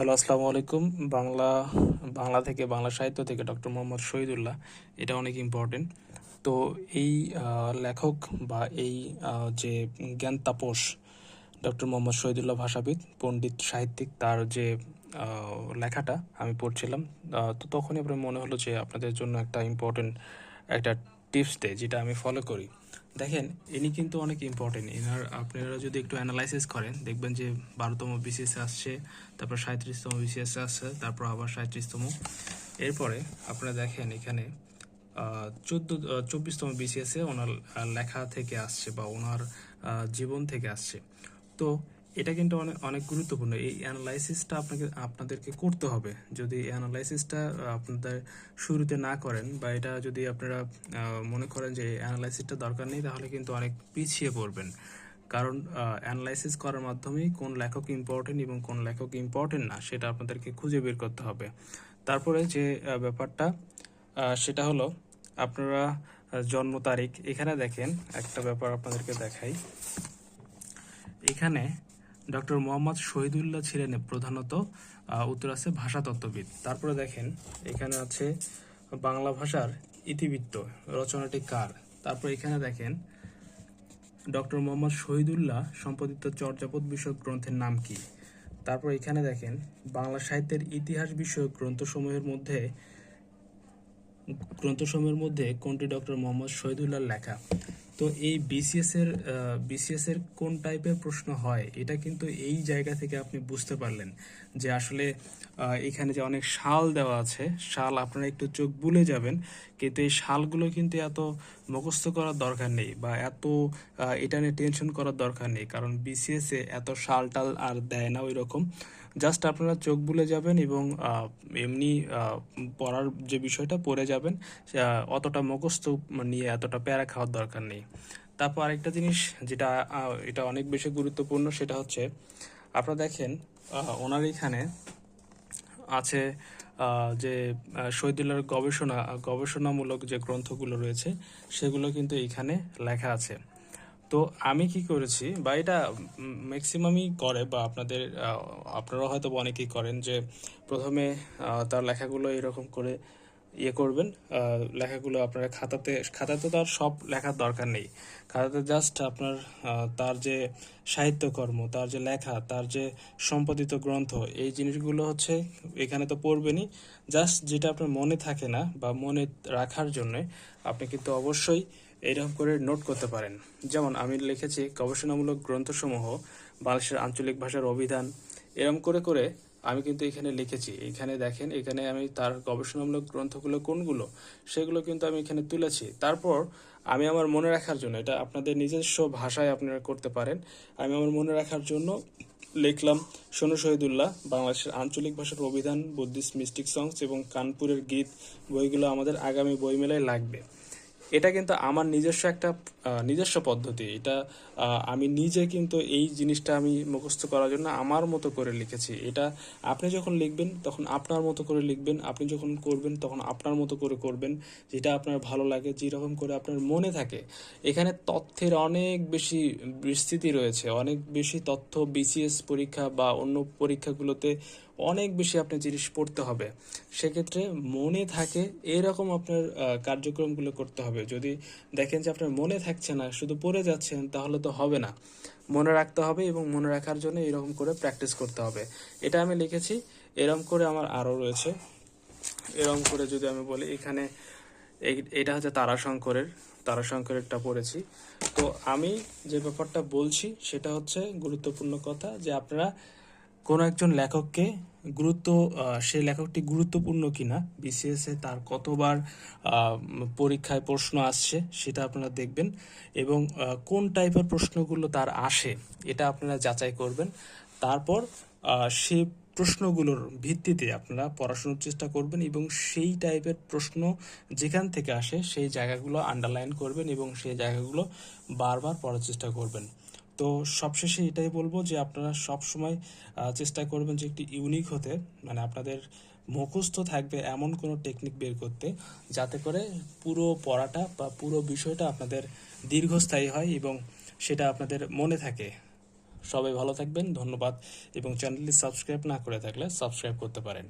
Hello, আসসালামু আলাইকুম। বাংলা বাংলা থেকে, বাংলা সাহিত্য থেকে ডক্টর মোহাম্মদ শহীদুল্লাহ। এটা অনেক ইম্পর্টেন্ট তো এই লেখক বা এই যে জ্ঞান তাপস ডক্টর মোহাম্মদ শহীদুল্লাহ ভাষাবিদ, পণ্ডিত সাহিত্যিক, তার যে লেখাটা আমি পড়ছিলাম তো তখনই আপনার মনে হলো যে আপনাদের জন্য একটা ইম্পর্টেন্ট একটা টিপস দেয়, যেটা আমি ফলো করি। দেখেন, ইনি কিন্তু অনেক ইম্পর্টেন্ট এনার, আপনারা যদি একটু অ্যানালাইসিস করেন, দেখবেন যে বারোতম বিসিএস আসছে, তারপর সাঁত্রিশতম বিসিএস আসছে, তারপর আবার সাঁত্রিশতম এরপরে আপনারা দেখেন এখানে চোদ্দ চব্বিশতম বিসিএসে ওনার লেখা থেকে আসছে বা ওনার জীবন থেকে আসছে। তো এটা কিন্তু অনেক অনেক গুরুত্বপূর্ণ। এই অ্যানালাইসিসটা আপনাকে, আপনাদেরকে করতে হবে। যদি অ্যানালাইসিসটা আপনাদের শুরুতে না করেন বা এটা যদি আপনারা মনে করেন যে অ্যানালাইসিসটা দরকার নেই, তাহলে কিন্তু অনেক পিছিয়ে পড়বেন। কারণ অ্যানালাইসিস করার মাধ্যমেই কোন লেখক ইম্পর্টেন্ট এবং কোন লেখক ইম্পর্টেন্ট না, সেটা আপনাদেরকে খুঁজে বের করতে হবে। তারপরে যে ব্যাপারটা সেটা হলো, আপনারা জন্ম তারিখ, এখানে দেখেন, একটা ব্যাপার আপনাদেরকে দেখাই। এখানে ডক্টর মোহাম্মদ শহীদুল্লাহ ছিলেন প্রধানত উত্তর আছে ভাষাতত্ত্ববিদ। তারপরে দেখেন, এখানে আছে বাংলা ভাষার ইতিবৃত্ত, রচনাটি কার? তারপর এখানে দেখেন, ডক্টর মোহাম্মদ শহীদুল্লাহ সম্পাদিত চর্যাপদ বিষয়ক গ্রন্থের নাম কি? তারপর এখানে দেখেন, বাংলা সাহিত্যের ইতিহাস বিষয়ক গ্রন্থসমূহের মধ্যে গ্রন্থসমূহের মধ্যে কোনটি ডক্টর মোহাম্মদ শহীদুল্লাহর লেখা? তো এই বিসিএস এর বিসিএস এর কোন টাইপের প্রশ্ন হয়? এটা কিন্তু এই জায়গা থেকে আপনি বুঝতে পারলেন যে আসলে এখানে যে অনেক শাল দেওয়া আছে, শাল আপনারা একটু চোখ বুলে যাবেন, কিন্তু এই শালগুলো কিন্তু এত মুখস্থ করার দরকার নেই বা এত এটা নিয়ে টেনশন করার দরকার নেই। কারণ বিসিএস এ এত শাল টাল আর দেয় না ওই রকম জাস্ট আপনারা চোখ বুলে যাবেন এবং এমনি পড়ার যে বিষয়টা পড়ে যাবেন অতটা মুখস্থ নিয়ে এতটা প্যারা খাওয়ার দরকার নেই। তারপর আরেকটা জিনিস যেটা এটা অনেক বেশি গুরুত্বপূর্ণ সেটা হচ্ছে, আপনারা দেখেন ওনার এখানে আছে যে শহীদুল্লাহর গবেষণা গবেষণামূলক যে গ্রন্থগুলো রয়েছে, সেগুলো কিন্তু এখানে লেখা আছে। তো আমি কি করেছি বা এটা ম্যাক্সিমামই করে বা আপনাদের আহ, আপনারা হয়তো অনেকেই করেন যে প্রথমে তার লেখাগুলো এরকম করে ইয়ে করবেন লেখাগুলো আপনারা খাতাতে খাতাতে তো আর সব লেখার দরকার নেই। খাতাতে জাস্ট আপনার তার যে সাহিত্যকর্ম তার যে লেখা তার যে সম্পাদিত গ্রন্থ এই জিনিসগুলো হচ্ছে এখানে তো পড়বেনই। জাস্ট যেটা আপনার মনে থাকে না বা মনে রাখার জন্য আপনি কিন্তু অবশ্যই এরকম করে নোট করতে পারেন। যেমন আমি লিখেছি, গবেষণামূলক গ্রন্থসমূহ, বাংলাদেশের আঞ্চলিক ভাষার অভিধান। এরকম করে করে আমি কিন্তু এখানে লিখেছি। এখানে দেখেন, এখানে আমি তার গবেষণামূলক গ্রন্থগুলো কোনগুলো, সেগুলো কিন্তু আমি এখানে তুলেছি। তারপর আমি আমার মনে রাখার জন্য, এটা আপনাদের নিজস্ব ভাষায় আপনারা করতে পারেন। আমি আমার মনে রাখার জন্য লিখলাম সোনু শহীদুল্লাহ, বাংলাদেশের আঞ্চলিক ভাষার অভিধান, বুদ্ধিস্ট মিস্টিক সংস এবং কানপুরের গীত, বইগুলো আমাদের আগামী বইমেলায় লাগবে। এটা কিন্তু আমার নিজস্ব একটা নিজস্ব পদ্ধতি। এটা আমি নিজে কিন্তু এই জিনিসটা আমি মুখস্থ করার জন্য আমার মতো করে লিখেছি। এটা আপনি যখন লিখবেন, তখন আপনার মতো করে লিখবেন। আপনি যখন করবেন, তখন আপনার মতো করে করবেন। যেটা আপনার ভালো লাগে, যেরকম করে আপনার মনে থাকে। এখানে তথ্যের অনেক বেশি বিস্তৃতি রয়েছে। অনেক বেশি তথ্য বিসিএস পরীক্ষা বা অন্য পরীক্ষাগুলোতে অনেক বেশি আপনার জিনিস পড়তে হবে। সেক্ষেত্রে মনে থাকে এরকম আপনার কার্যক্রমগুলো করতে হবে। যদি দেখেন যে আপনার মনে থাকছে না, শুধু পড়ে যাচ্ছেন, তাহলে তো হবে না। মনে রাখতে হবে এবং মনে রাখার জন্য এরকম করে প্র্যাকটিস করতে হবে। এটা আমি লিখেছি, এরকম করে আমার আরও রয়েছে। এরকম করে যদি আমি বলি, এখানে এটা হচ্ছে তারাশঙ্করের, তারাশঙ্করেরটা পড়েছি। তো আমি যে ব্যাপারটা বলছি, সেটা হচ্ছে গুরুত্বপূর্ণ কথা যে আপনারা কোনো একজন লেখককে গুরুত্ব সেই লেখকটি গুরুত্বপূর্ণ কিনা বিসিএস তার কতবার পরীক্ষায় প্রশ্ন আসছে সেটা আপনারা দেখবেন এবং কোন টাইপের প্রশ্নগুলো তার আসে এটা আপনারা যাচাই করবেন। তারপর সে প্রশ্নগুলোর ভিত্তিতে আপনারা পড়াশোনার চেষ্টা করবেন এবং সেই টাইপের প্রশ্ন যেখান থেকে আসে সেই জায়গাগুলো আন্ডারলাইন করবেন এবং সেই জায়গাগুলো বারবার পড়ার চেষ্টা করবেন। তো সবশেষে এটাই বলব যে আপনারা সব সময় চেষ্টা করবেন যে একটি ইউনিক হতে। মানে আপনাদের মুখস্থ থাকবে এমন কোনো টেকনিক বের করতে, যাতে করে পুরো পড়াটা বা পুরো বিষয়টা আপনাদের দীর্ঘস্থায়ী হয় এবং সেটা আপনাদের মনে থাকে। সবাই ভালো থাকবেন, ধন্যবাদ। এবং চ্যানেলটি সাবস্ক্রাইব না করে থাকলে সাবস্ক্রাইব করতে পারেন।